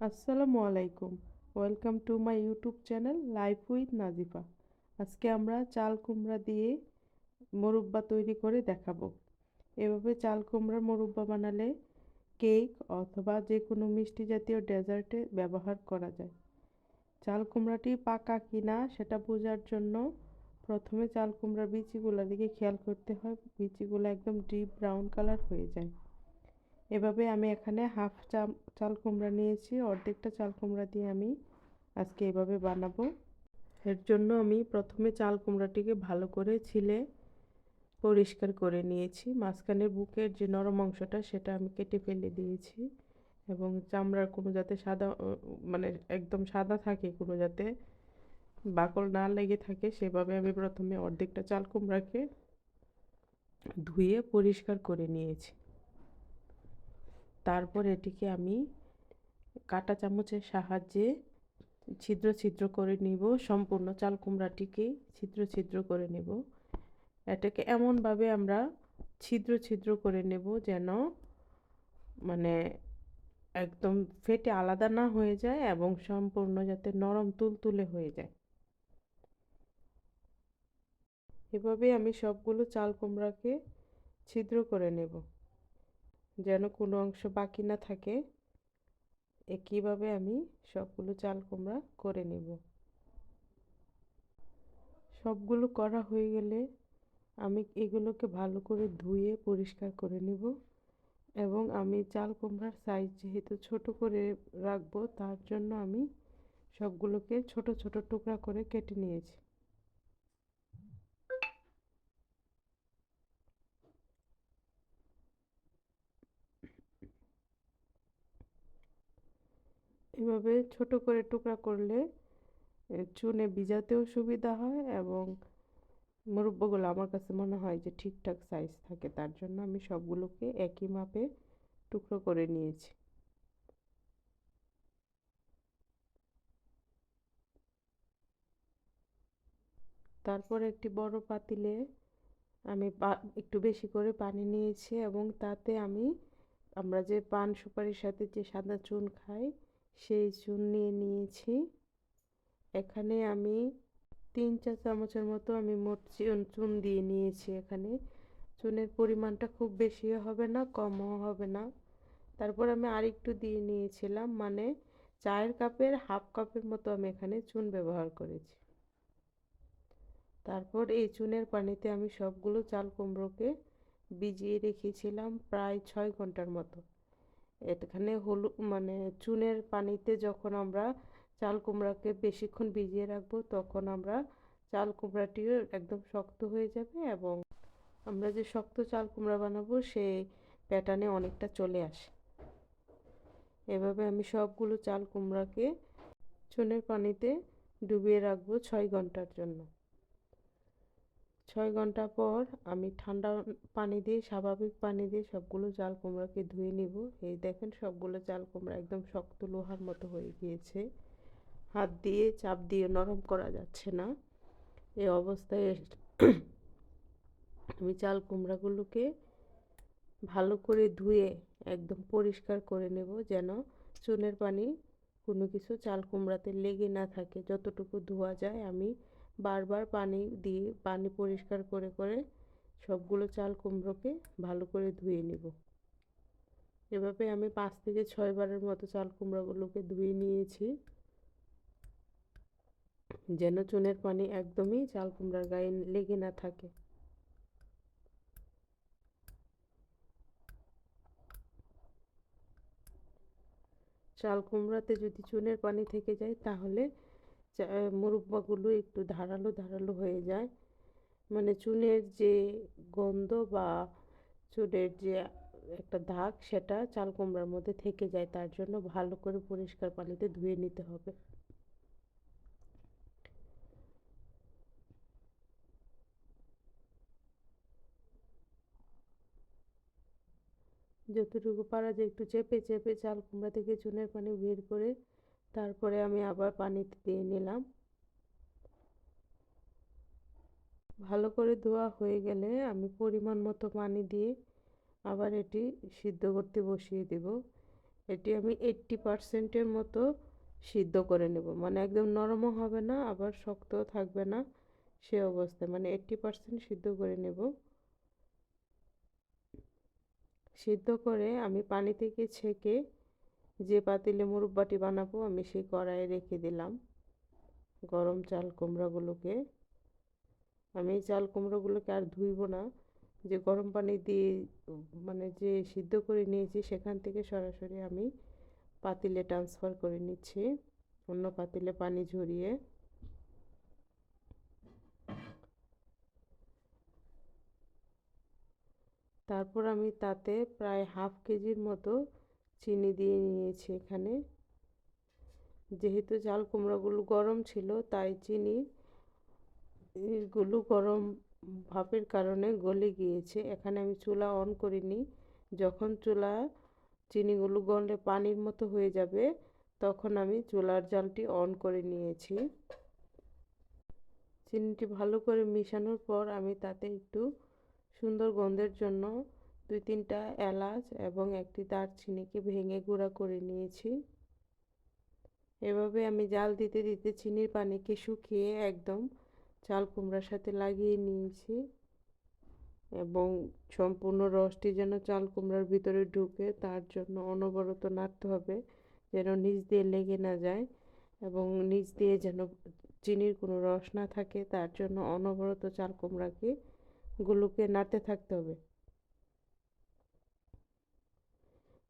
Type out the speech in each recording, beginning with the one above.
আসসালামু আলাইকুম। Welcome to my YouTube channel life with Nazifa আজকে আমরা চাল কুমড়া দিয়ে মোরব্বা তৈরি করে দেখাবো। এভাবে চাল কুমড়ার মোরব্বা বানালে কেক অথবা যে কোনো মিষ্টি জাতীয় ডেজার্টে ব্যবহার করা যায়। চাল কুমড়াটি পাকা কিনা সেটা বোঝার জন্য প্রথমে চাল কুমড়ার বিচিগুলোর দিকে খেয়াল করতে হয়। বিচিগুলো একদম ডিপ ব্রাউন কালার হয়ে যায়। এভাবে আমি এখানে হাফ চাল কুমড়া নিয়েছি। অর্ধেকটা চাল কুমড়া দিয়ে আমি আজকে এভাবে বানাবো। এর জন্য আমি প্রথমে চাল কুমড়াটিকে ভালো করে ছিলে পরিষ্কার করে নিয়েছি। মাঝখানের বুকের যে নরম অংশটা সেটা আমি কেটে ফেলে দিয়েছি এবং চামড়ার কোনো যাতে সাদা মানে একদম সাদা থাকে কোনো যাতে বাকল না লেগে থাকে, সেভাবে আমি প্রথমে অর্ধেকটা চাল কুমড়াকে ধুয়ে পরিষ্কার করে নিয়েছি। তারপর এটিকে আমি কাটা চামচের সাহায্যে ছিদ্র ছিদ্র করে নিব, সম্পূর্ণ চাল কুমড়াটিকে ছিদ্র ছিদ্র করে নেব। এটাকে এমনভাবে আমরা ছিদ্র ছিদ্র করে নেব যেন মানে একদম ফেটে আলাদা না হয়ে যায় এবং সম্পূর্ণ যাতে নরম তুলতুলে হয়ে যায়। এভাবে আমি সবগুলো চাল কুমড়াকে ছিদ্র করে নেব। যেন কোনো অংশ বাকি না থাকে, একইভাবে আমি সবগুলো চাল কুমড়া করে নেব। সবগুলো করা হয়ে গেলে আমি এগুলোকে ভালো করে ধুয়ে পরিষ্কার করে নেব এবং আমি চাল কুমড়ার সাইজ যেহেতু ছোট করে রাখব, তার জন্য আমি সবগুলোকে ছোট ছোট টুকরা করে কেটে নিয়েছি। এভাবে ছোট করে টুকরা করলে চুনে ভিজাতেও সুবিধা হয় এবং মুরব্বগুলো আমার কাছে মনে হয় যে ঠিকঠাক সাইজ থাকে, তার জন্য আমি সবগুলোকে একই মাপে টুকরো করে নিয়েছি। তারপর একটি বড় পাতিলে আমি একটু বেশি করে পানি নিয়েছি এবং তাতে আমি, আমরা যে পান সুপারির সাথে যে সাদা চুন খাই সেই চুন নিয়ে নিয়েছি। এখানে আমি তিন চা চামচের মতো আমি মোট চুন দিয়ে নিয়েছি এখানে। চুনের পরিমাণটা খুব বেশিও হবে না, কমও হবে না। তারপর আমি আরেকটু দিয়ে নিয়েছিলাম মানে চায়ের কাপের হাফ কাপের মতো আমি এখানে চুন ব্যবহার করেছি। তারপর এই চুনের পানিতে আমি সবগুলো চাল কুমড়োকে ভিজিয়ে রেখেছিলাম প্রায় ছয় ঘণ্টার মতো। এখানে হলুদ মানে চুনের পানিতে যখন আমরা চাল কুমড়াকে বেশিক্ষণ ভিজিয়ে রাখব, তখন আমরা চাল কুমড়াটিও একদম শক্ত হয়ে যাবে এবং আমরা যে শক্ত চাল কুমড়া বানাবো, সেই প্যাটার্নে অনেকটা চলে আসে। এভাবে আমি সবগুলো চাল কুমড়াকে চুনের পানিতে ডুবিয়ে রাখব ছয় ঘণ্টার জন্য। ছয় ঘণ্টা পর আমি ঠান্ডা পানি দিয়ে, স্বাভাবিক পানি দিয়ে সবগুলো চাল কুমড়াকে ধুয়ে নিব। এই দেখেন সবগুলো চাল কুমড়া একদম শক্ত লোহার মতো হয়ে গিয়েছে। হাত দিয়ে চাপ দিয়ে নরম করা যাচ্ছে না। এই অবস্থায় আমি চাল কুমড়াগুলোকে ভালো করে ধুয়ে একদম পরিষ্কার করে নেব যেন চুনের পানি কোনো কিছু চাল কুমড়াতে লেগে না থাকে। যতটুকু ধোয়া যায় আমি বারবার পানি দিয়ে পানি পরিষ্কার করে করে সবগুলো চাল কুমড়োকে ভালো করে ধুয়ে নেব। এভাবে আমি পাঁচ থেকে ছয় বারের মতো চাল কুমড়োগুলোকে ধুয়ে নিয়েছি। যেন চুনের পানি একদমই চাল কুমড়ার গায়ে লেগে না থাকে। চাল কুমড়াতে যদি চুনের পানি থেকে যায়, তাহলে মুরব্বাগুলো একটু ধারালো ধারালো হয়ে যায়। মানে চুনের যে গন্ধ বা চুনের যে একটা দাগ, সেটা চাল কুমড়ার মধ্যে থেকে যায়। তার জন্য ভালো করে পরিষ্কার পানিতে ধুয়ে নিতে হবে। যতটুকু পারা যায় একটু চেপে চেপে চাল কুমড়া থেকে চুনের পানি বের করে তারপরে আমি আবার পানিতে দিয়ে নিলাম। ভালো করে ধোয়া হয়ে গেলে আমি পরিমাণ মতো পানি দিয়ে আবার এটি সিদ্ধ করতে বসিয়ে দেব। এটি আমি এইট্টি পারসেন্টের মতো সিদ্ধ করে নেব। মানে একদম নরমও হবে না, আবার শক্তও থাকবে না সে অবস্থায়। মানে এইট্টি পারসেন্ট সিদ্ধ করে নেব। সিদ্ধ করে আমি পানি থেকে ছেঁকে যে পাতিলে মুরব্বাটি বানাবো, আমি সেই কড়াইয়ে রেখে দিলাম গরম চাল কুমড়াগুলোকে। আমি এই চাল কুমড়োগুলোকে আর ধুইব না। যে গরম পানি দিয়ে মানে যে সিদ্ধ করে নিয়েছি, সেখান থেকে সরাসরি আমি পাতিলে ট্রান্সফার করে নিচ্ছি। অন্য পাতিলে পানি ঝরিয়ে। তারপর আমি তাতে প্রায় হাফ কেজির মতো চিনি দিয়ে নিয়েছি এখানে। যেহেতু চাল কুমড়োগুলো গরম ছিল, তাই চিনি গুলো গরম ভাপের কারণে গলে গিয়েছে। এখানে আমি চুলা অন করিনি। যখন চুলা চিনিগুলো গলে পানির মতো হয়ে যাবে, তখন আমি চুলার জালটি অন করে নিয়েছি। চিনিটি ভালো করে মিশানোর পর আমি তাতে একটু সুন্দর গন্ধের জন্য দুই তিনটা এলাচ এবং একটি দারচিনিকে ভেঙে গুঁড়া করে নিয়েছি। এভাবে আমি জাল দিতে দিতে চিনির পানিকে শুকিয়ে একদম চাল কুমড়ার সাথে লাগিয়ে নিয়েছি এবং সম্পূর্ণ রসটি যেন চাল কুমড়ার ভিতরে ঢুকে তার জন্য অনবরত নাড়তে হবে যেন নিচ দিয়ে লেগে না যায় এবং নিচ দিয়ে যেন চিনির কোনো রস না থাকে তার জন্য অনবরত চাল কুমড়াকে গুলোকে নাড়তে থাকতে হবে।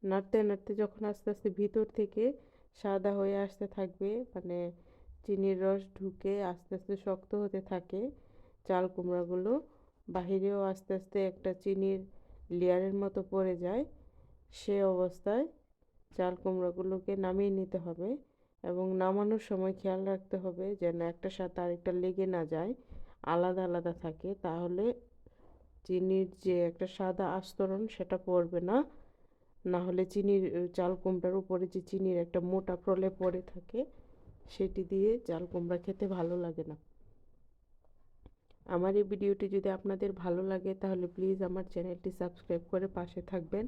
নাড়তে নাড়তে যখন আস্তে আস্তে ভিতর থেকে সাদা হয়ে আসতে থাকবে মানে চিনির রস ঢুকে আস্তে আস্তে শক্ত হতে থাকে, চাল কুমড়াগুলো বাহিরেও আস্তে আস্তে একটা চিনির লেয়ারের মতো পড়ে যায়, সে অবস্থায় চাল কুমড়াগুলোকে নামিয়ে নিতে হবে এবং নামানোর সময় খেয়াল রাখতে হবে যেন একটা সাথে আরেকটা লেগে না যায়, আলাদা আলাদা থাকে। তাহলে চিনির যে একটা সাদা আস্তরণ সেটা পড়বে না। না হলে চিনির চাল কুমড়ার উপরে যে চিনির একটা মোটা প্রলেপ পড়ে থাকে, সেটি দিয়ে চাল কুমড়া খেতে ভালো লাগে না। আমার এই ভিডিওটি যদি আপনাদের ভালো লাগে, তাহলে প্লিজ আমার চ্যানেলটি সাবস্ক্রাইব করে পাশে থাকবেন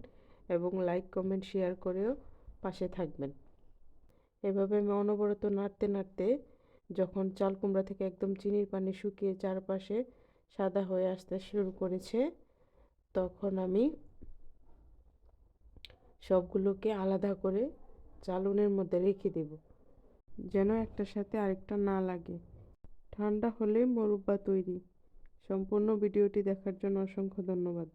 এবং লাইক, কমেন্ট, শেয়ার করেও পাশে থাকবেন। এভাবে আমি অনবরত নাড়তে নাড়তে যখন চাল কুমড়া থেকে একদম চিনির পানি শুকিয়ে চারপাশে সাদা হয়ে আসতে শুরু করেছে, তখন আমি সবগুলোকে আলাদা করে চালুনের মধ্যে রেখে দেব, যেন একটার সাথে আরেকটা না লাগে। ঠান্ডা হলে মোরব্বা তৈরি। সম্পূর্ণ ভিডিওটি দেখার জন্য অসংখ্য ধন্যবাদ।